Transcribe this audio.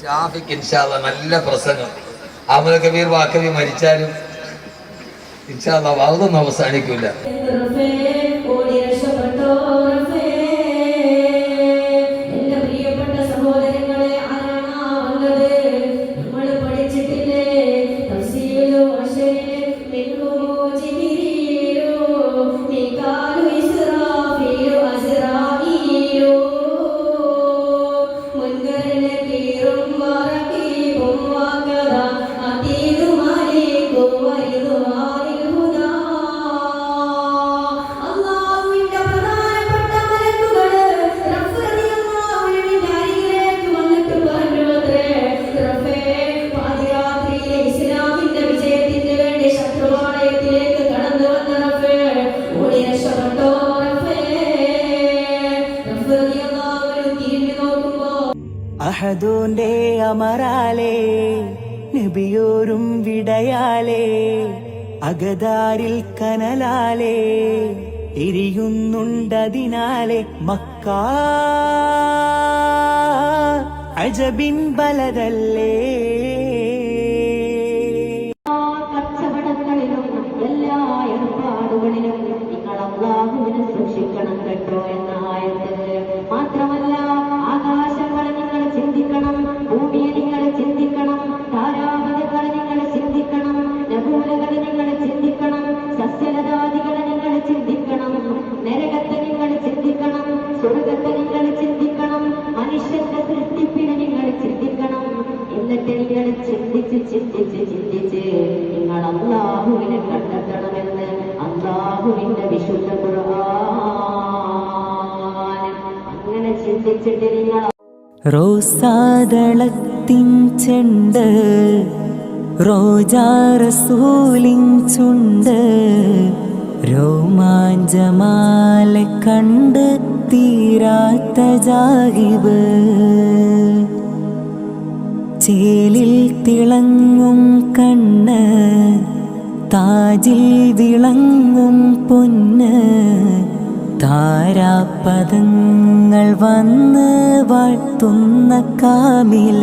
ഷാഫിക്ക് ഇൻഷാല്ല നല്ല പ്രസംഗം അഹമ്മദ് കബീർ വാക്കവി മരിച്ചാലും ഇൻഷാല്ല അതൊന്നും അവസാനിക്കൂല. അഹദോന്റെ അമറാലേ നബിയോരും വിടയാലേ അകതാരിൽ കനലാലേ എരിയുന്നുണ്ടതിനാലെ മക്ക. അജബിൻ ബലതല്ലേ. കച്ചവടങ്ങളിലും എല്ലാ ഏർപ്പാടുകളിലും നിങ്ങൾ അള്ളാഹുവിനെ സൂക്ഷിക്കണം കേട്ടോ നിങ്ങൾ ചിന്തിച്ച് ചിന്തിച്ച് ചിന്തിച്ച് നിങ്ങൾ അള്ളാഹുവിനെ കണ്ടെത്തണമെന്ന് അള്ളാഹുവിന്റെ വിശുദ്ധ അങ്ങനെ ചിന്തിച്ചിട്ട് നിങ്ങൾ റോസാദളത്തിൻ ചെണ്ട് റോജാറസൂലിൻ ചുണ്ട് രോമാഞ്ചമാല കണ്ട് തീരാത്ത ജാഹിബ്. ചേലിൽ തിളങ്ങും കണ്ണ് താജിൽ വിളങ്ങും പൊന്ന്. താരാപദങ്ങൾ വന്ന് വാഴ്ത്തുന്ന കാമിൽ